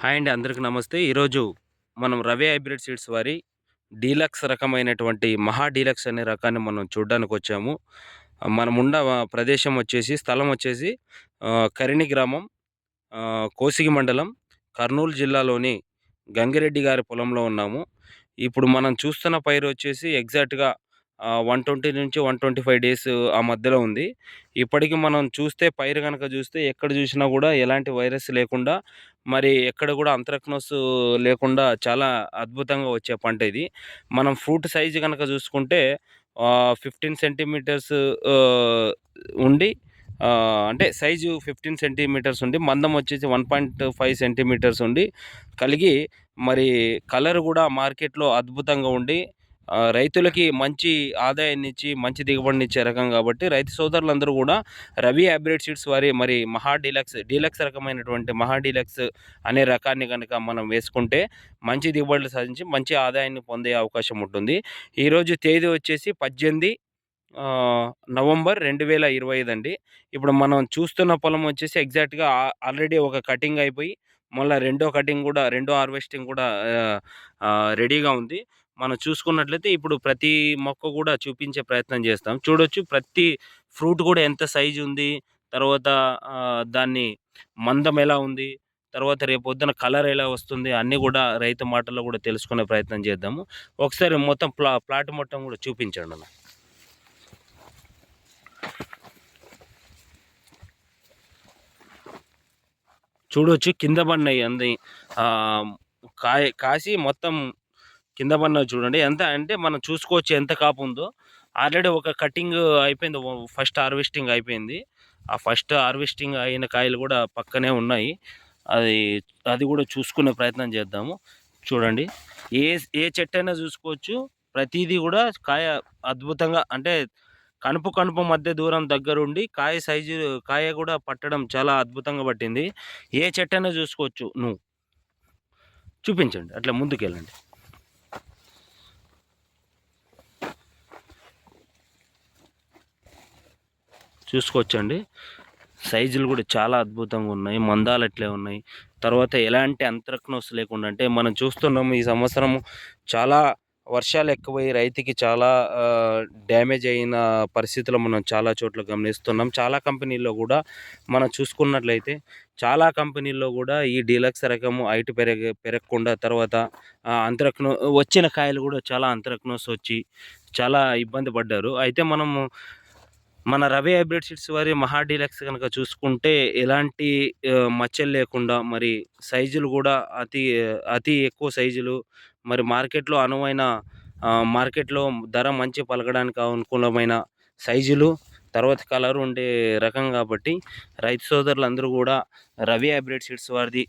Hi అండి అందరికి నమస్తే. ఈరోజు మనం రవి హైబ్రిడ్ సీడ్స్ వారి డీలక్స్ రకమైనటువంటి మహా డీలక్స్ అనే రకాన్ని మనం చూడడానికి వచ్చాము. మనం ఉన్న ప్రదేశం వచ్చేసి స్థలం వచ్చేసి కరిణి గ్రామం కోసిగి మండలం కర్నూలు జిల్లాలోని గంగిరెడ్డి గారి పొలంలో ఉన్నాము. ఇప్పుడు మనం చూస్తున్న పైరు వచ్చేసి ఎగ్జాక్ట్గా వన్ ట్వంటీ నుంచి వన్ ట్వంటీ ఫైవ్ డేస్ ఆ మధ్యలో ఉంది. ఇప్పటికి మనం చూస్తే పైరు కనుక చూస్తే ఎక్కడ చూసినా కూడా ఎలాంటి వైరస్ లేకుండా మరి ఎక్కడ కూడా అంత్రక్నోస్ లేకుండా చాలా అద్భుతంగా వచ్చే పంట ఇది. మనం ఫ్రూట్ సైజు కనుక చూసుకుంటే ఫిఫ్టీన్ సెంటీమీటర్స్ ఉండి అంటే సైజు ఫిఫ్టీన్ సెంటీమీటర్స్ ఉండి మందం వచ్చేసి వన్ పాయింట్ ఫైవ్ సెంటీమీటర్స్ ఉండి కలిగి మరి కలర్ కూడా మార్కెట్లో అద్భుతంగా ఉండి రైతులకి మంచి ఆదాయాన్ని ఇచ్చి మంచి దిగుబడిని ఇచ్చే రకం కాబట్టి రైతు సోదరులందరూ కూడా రవి హైబ్రిడ్ సీడ్స్ వారి మరి మహా డీలక్స్ డీలక్స్ రకమైనటువంటి మహా డీలక్స్ అనే రకాన్ని కనుక మనం వేసుకుంటే మంచి దిగుబడులు సాధించి మంచి ఆదాయాన్ని పొందే అవకాశం ఉంటుంది. ఈరోజు తేదీ వచ్చేసి పద్దెనిమిది నవంబర్ రెండు వేల ఇరవై ఐదు అండి. ఇప్పుడు మనం చూస్తున్న పొలం వచ్చేసి ఎగ్జాక్ట్గా ఆల్రెడీ ఒక కటింగ్ అయిపోయి మళ్ళీ రెండో కటింగ్ కూడా రెండో హార్వెస్టింగ్ కూడా రెడీగా ఉంది. మనం చూసుకున్నట్లయితే ఇప్పుడు ప్రతి మొక్క కూడా చూపించే ప్రయత్నం చేస్తాం. చూడొచ్చు ప్రతి ఫ్రూట్ కూడా ఎంత సైజు ఉంది తర్వాత దాన్ని మందం ఎలా ఉంది తర్వాత రేపు పొద్దున కలర్ ఎలా వస్తుంది అన్నీ కూడా రైతు మాటల్లో కూడా తెలుసుకునే ప్రయత్నం చేద్దాము. ఒకసారి మొత్తం ప్లా ప్లాట్ మొత్తం కూడా చూపించండి అన్న. చూడొచ్చు కింద పడినాయి అంది కాయ కాసి మొత్తం కింద పడిన చూడండి. ఎంత అంటే మనం చూసుకోవచ్చు ఎంత కాపు ఉందో. ఆల్రెడీ ఒక కటింగ్ అయిపోయింది. ఫస్ట్ హార్వెస్టింగ్ అయిపోయింది. ఆ ఫస్ట్ హార్వెస్టింగ్ అయిన కాయలు కూడా పక్కనే ఉన్నాయి. అది అది కూడా చూసుకునే ప్రయత్నం చేద్దాము. చూడండి. ఏ ఏ చెట్టు అయినా చూసుకోవచ్చు. ప్రతిదీ కూడా కాయ అద్భుతంగా అంటే కనుపు కనుపు మధ్య దూరం దగ్గరుండి కాయ సైజు కాయ కూడా పట్టడం చాలా అద్భుతంగా పట్టింది. ఏ చెట్టు అయినా చూసుకోవచ్చు. నువ్వు చూపించండి. అట్లా ముందుకెళ్ళండి. చూసుకోవచ్చండి. సైజులు కూడా చాలా అద్భుతంగా ఉన్నాయి. మందాలు అట్లే ఉన్నాయి. తర్వాత ఎలాంటి అంతరక్నోస్ లేకుండా అంటే మనం చూస్తున్నాము ఈ సంవత్సరం చాలా వర్షాలు ఎక్కువై రైతుకి చాలా డ్యామేజ్ అయిన పరిస్థితులు మనం చాలా చోట్ల గమనిస్తున్నాం. చాలా కంపెనీల్లో కూడా మనం చూసుకున్నట్లయితే చాలా కంపెనీల్లో కూడా ఈ డీలక్స్ రకము హైట్ పెరగ పెరగకుండా తర్వాత అంతరక్నో వచ్చిన కాయలు కూడా చాలా అంతరక్నోస్ వచ్చి చాలా ఇబ్బంది పడ్డారు. అయితే మనము మన రవి హైబ్రిడ్ సీడ్స్ వారి మహా డీలక్స్ కనుక చూసుకుంటే ఎలాంటి మచ్చలు లేకుండా మరి సైజులు కూడా అతి అతి ఎక్కువ సైజులు మరి మార్కెట్లో అనువైన మార్కెట్లో ధర మంచి పలకడానికి అనుకూలమైన సైజులు తర్వాత కలర్ ఉండే రకం కాబట్టి రైతు సోదరులందరూ కూడా రవి హైబ్రిడ్ సీడ్స్ వారిది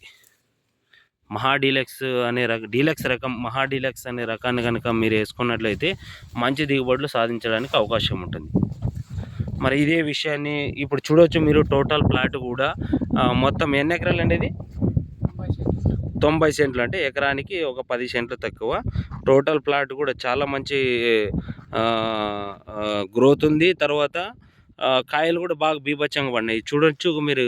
మహా డీలక్స్ అనే రక డీలక్స్ రకం మహా డీలక్స్ అనే రకాన్ని కనుక మీరు వేసుకున్నట్లయితే మంచి దిగుబడులు సాధించడానికి అవకాశం ఉంటుంది. మరి ఇదే విషయాన్ని ఇప్పుడు చూడొచ్చు మీరు టోటల్ ప్లాట్ కూడా. మొత్తం ఎన్ని ఎకరాలు అండి ఇది? తొంభై సెంట్లు అంటే ఎకరానికి ఒక పది సెంట్లు తక్కువ. టోటల్ ప్లాట్ కూడా చాలా మంచి గ్రోత్ ఉంది. తర్వాత కాయలు కూడా బాగా బీభత్సంగా పడినాయి. చూడొచ్చు మీరు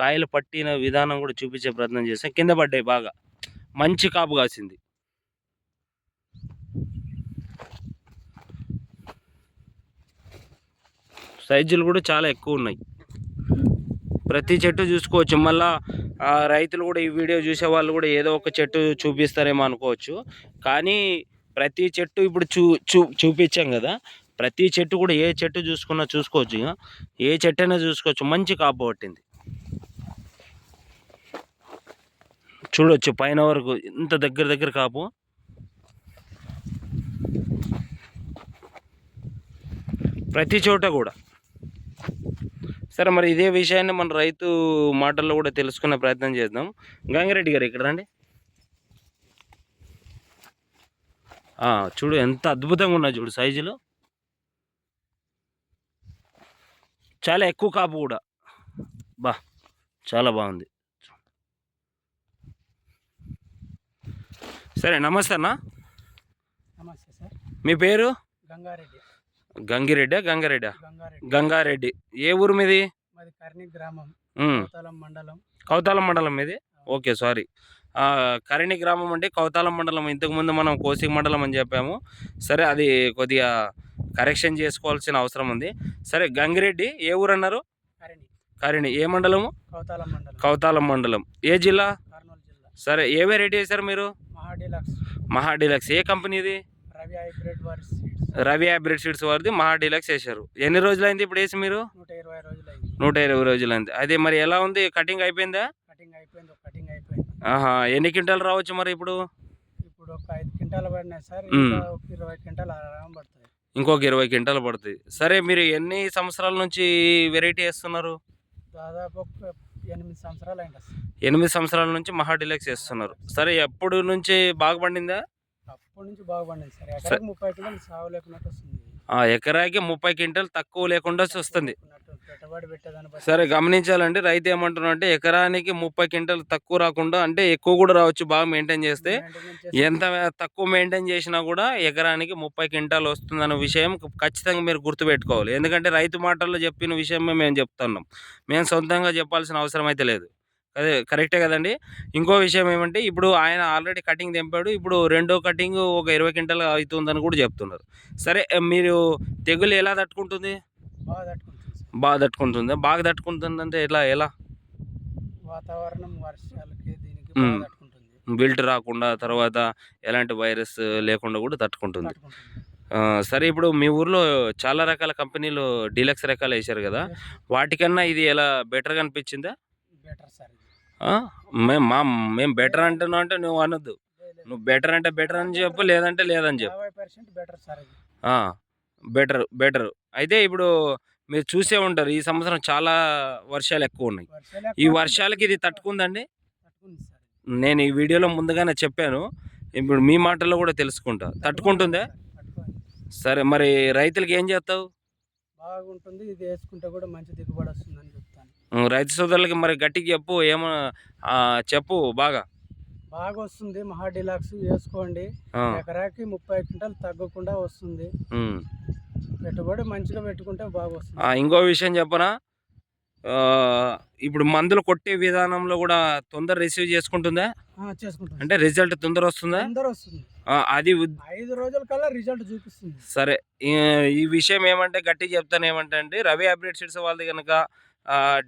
కాయలు పట్టిన విధానం కూడా చూపించే ప్రయత్నం చేస్తే కింద పడ్డాయి బాగా. మంచి కాపు కాసింది. సైజులు కూడా చాలా ఎక్కువ ఉన్నాయి. ప్రతి చెట్టు చూసుకోవచ్చు. మళ్ళా రైతులు కూడా ఈ వీడియో చూసే వాళ్ళు కూడా ఏదో ఒక చెట్టు చూపిస్తారేమో అనుకోవచ్చు. కానీ ప్రతి చెట్టు ఇప్పుడు చూ చూ చూపించాం కదా. ప్రతి చెట్టు కూడా ఏ చెట్టు చూసుకున్నా చూసుకోవచ్చు ఇక ఏ చెట్టు అయినా చూసుకోవచ్చు. మంచి కాపు పట్టింది. చూడొచ్చు పైన వరకు ఇంత దగ్గర దగ్గర కాపు. ప్రతి చోట కూడా. సరే మరి ఇదే విషయాన్ని మన రైతు మాటల్లో కూడా తెలుసుకునే ప్రయత్నం చేద్దాం. గంగిరెడ్డి గారు ఇక్కడ రండి. చూడు ఎంత అద్భుతంగా ఉన్నాయి చూడు సైజులు. చాలా ఎక్కువ కాపు కూడా. బా చాలా బాగుంది. సరే నమస్తే అన్న. నమస్తే సార్. మీ పేరు? గంగారెడ్డి. గంగిరెడ్డా గంగారెడ్డా? గంగారెడ్డి. ఏ ఊరు మీది? కర్ణి గ్రామం. కోతలం మండలం. కౌతాలం మండలం మీది? Okay sorry. ఆ, కరిణి గ్రామం అండి కౌతాలం మండలం. ఇంతకుముందు మనం కోసిక మండలం అని చెప్పాము. సరే అది కొద్దిగా కరెక్షన్ చేసుకోవాల్సిన అవసరం ఉంది. సరే గంగిరెడ్డి ఏ ఊరు అన్నారు? కరణి. ఏ మండలము? కౌతాలం మండలం. కౌతాలం మండలం. ఏ జిల్లా? సరే ఏ వెరైటీ వేశారు మీరు? మహా డీలక్స్. ఏ వారి సీడ్స్ రవి హైబ్రిడ్ సీడ్స్ వారిది మహా డీలక్స్ వేశారు. ఎన్ని రోజులైంది ఇప్పుడు వేసి మీరు? నూట ఇరవై రోజులు అయింది నూట ఇరవై రోజులైంది. అదే మరి ఎలా ఉంది? కటింగ్ అయిపోయిందా? కటింగ్ అయిపోయింది ఒక కటింగ్ అయిపోయింది. ఆహా ఎన్ని క్వింటాలు రావచ్చు మరి ఇప్పుడు? ఇప్పుడు ఒక ఐదు క్వింటాలు పడినాయి సార్. ఇరవై క్వింటాలు ఆరాం పడుతుంది. ఇంకొక ఇరవై క్వింటాలు పడుతుంది. సరే మీరు ఎన్ని సంవత్సరాల నుంచి వెరైటీ వేస్తున్నారు? దాదాపు ఎనిమిది సంవత్సరాలు ఎనిమిది సంవత్సరాల నుంచి మహా డీలక్స్ వేస్తున్నారు. సరే ఎప్పుడు నుంచి బాగా పండిందా? అప్పటి నుంచి బాగుపడింది సార్. ఎకరాకి ముప్పై క్వింటాలు సాగు లేకున్నట్టు వస్తుంది. ఆ, ఎకరాకి ముప్పై క్వింటాలు తక్కువ లేకుండా వస్తుంది. సరే గమనించాలండి. రైతు ఏమంటున్నా అంటే ఎకరానికి ముప్పై క్వింటాలు తక్కువ రాకుండా అంటే ఎక్కువ కూడా రావచ్చు బాగా మెయింటైన్ చేస్తే. ఎంత తక్కువ మెయింటైన్ చేసినా కూడా ఎకరానికి ముప్పై క్వింటాలు వస్తుందన్న విషయం ఖచ్చితంగా మీరు గుర్తుపెట్టుకోవాలి. ఎందుకంటే రైతు మాటల్లో చెప్పిన విషయమే మేము చెప్తున్నాం. మేము సొంతంగా చెప్పాల్సిన అవసరం అయితే లేదు. అదే కరెక్టే కదండి. ఇంకో విషయం ఏమంటే ఇప్పుడు ఆయన ఆల్రెడీ కటింగ్ తెంపాడు. ఇప్పుడు రెండో కటింగ్ ఒక ఇరవై క్వింటాలు అవుతుందని కూడా చెప్తున్నారు. సరే మీరు తెగులు ఎలా తట్టుకుంటుంది? బాగా తట్టుకుంటుంది బాగా తట్టుకుంటుంది? అంటే ఎలా ఎలా? వాతావరణం వర్షాలకి దీనికి బిల్ట్ రాకుండా తర్వాత ఎలాంటి వైరస్ లేకుండా కూడా తట్టుకుంటుంది. సరే ఇప్పుడు మీ ఊర్లో చాలా రకాల కంపెనీలు డీలక్స్ రకాలు వేశారు కదా. వాటికన్నా ఇది ఎలా బెటర్గా అనిపించిందా? బెటర్ సార్ ఆ? మేం మా మేము బెటర్ అంటున్నావు అంటే నువ్వు అనొద్దు. నువ్వు బెటర్ అంటే బెటర్ అని చెప్పు లేదంటే లేదని చెప్పు. బెటర్ బెటర్ అయితే ఇప్పుడు మీరు చూసే ఉంటారు ఈ సంవత్సరం చాలా వర్షాలు ఎక్కువ ఉన్నాయి. ఈ వర్షాలకి ఇది తట్టుకుందండి. నేను ఈ వీడియోలో ముందుగానే చెప్పాను ఇప్పుడు మీ మాటల్లో కూడా తెలుసుకుంటా. తట్టుకుంటుందా? సార్, మరి రైతులకి ఏం చేస్తావు? బాగుంటుంది ఇది వేసుకుంటే కూడా మంచి దిగుబడి వస్తుందని రైతు సోదరులకి మరి గట్టిగా చెప్పు ఏమో చెప్పు బాగా. బాగా వస్తుంది మహా డిలాక్స్ వేసుకోండి. ఎకరాకి ముప్పై క్వింటాలు తగ్గకుండా వస్తుంది. పెట్టుబడి మంచిగా పెట్టుకుంటే బాగా వస్తుంది ఇంకో విషయం చెప్పనా? ఇప్పుడు మందులు కొట్టే విధానంలో కూడా తొందర రిసీవ్ చేసుకుంటుందా? చేసుకుంటుంది. అంటే రిజల్ట్ తొందర వస్తుందా? అది ఐదు రోజుల కల్లా రిజల్ట్ చూపిస్తుంది. సరే ఈ విషయం ఏమంటే గట్టి చెప్తాను ఏమంటే అండి రవి హైబ్రిడ్ సీడ్స్ వాళ్ళది కనుక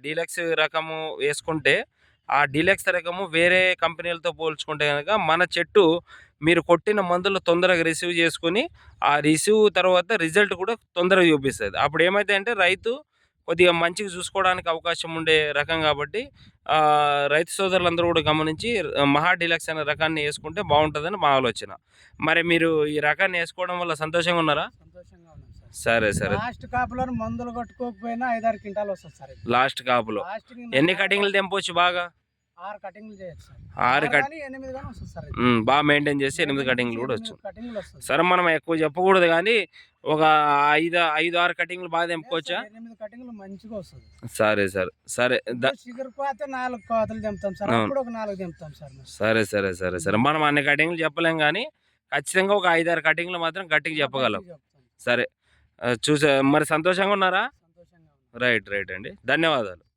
డీలక్స్ రకము వేసుకుంటే ఆ డీలక్స్ రకము వేరే కంపెనీలతో పోల్చుకుంటే కనుక మన చెట్టు మీరు కొట్టిన మందులు తొందరగా రిసీవ్ చేసుకుని ఆ రిసీవ్ తర్వాత రిజల్ట్ కూడా తొందరగా చూపిస్తుంది. అప్పుడు ఏమైతే అంటే రైతు కొద్దిగా మంచిగా చూసుకోవడానికి అవకాశం ఉండే రకం కాబట్టి రైతు సోదరులందరూ కూడా గమనించి మహా డీలక్స్ అనే రకాన్ని వేసుకుంటే బాగుంటుందని మా ఆలోచన. మరి మీరు ఈ రకాన్ని వేసుకోవడం వల్ల సంతోషంగా ఉన్నారా? సార్ సరే. లాస్ట్ కాపులో మందులు కొట్టుకోకపోయినా ఐదారు క్వింటాలు వస్తుంది సార్ ఇది. లాస్ట్ కాపులో. లాస్ట్కి ఎన్ని కటింగ్లు తెంపొచ్చు బాగా? ఆరు కటింగ్లు చేయొచ్చు సార్. ఆరు కట్ కానీ ఎనిమిది కానీ వస్తుంది సార్ ఇది. ఉమ్, బాగా మెయింటైన్ చేసి ఎనిమిది కటింగ్లు కూడా వచ్చు. ఎనిమిది కటింగ్లు వస్తుంది. సరే మనం ఎక్కువ చెప్పకూడదు కానీ ఒక ఐదు ఐదు ఆరు కటింగ్లు బాగా తెంపుకోవచ్చా? ఎనిమిది కటింగ్లు మంచిగా వస్తుంది. సరే సరే. సరే ద- షుగర్ కోత నాలుగు కోతలు తెంపుతాం సార్. అవును. అప్పుడు ఒక నాలుగు తెంపుతాం సార్ మరి. సరే సరే సరే సరే. మనం అన్ని కటింగ్లు చెప్పలేం కానీ ఖచ్చితంగా ఒక ఐదు ఆరు కటింగ్లు మాత్రం గట్టిగా చెప్పగలం. సరే. చూసా మరి సంతోషంగా ఉన్నారా? రైట్ రైట్ అండి. ధన్యవాదాలు.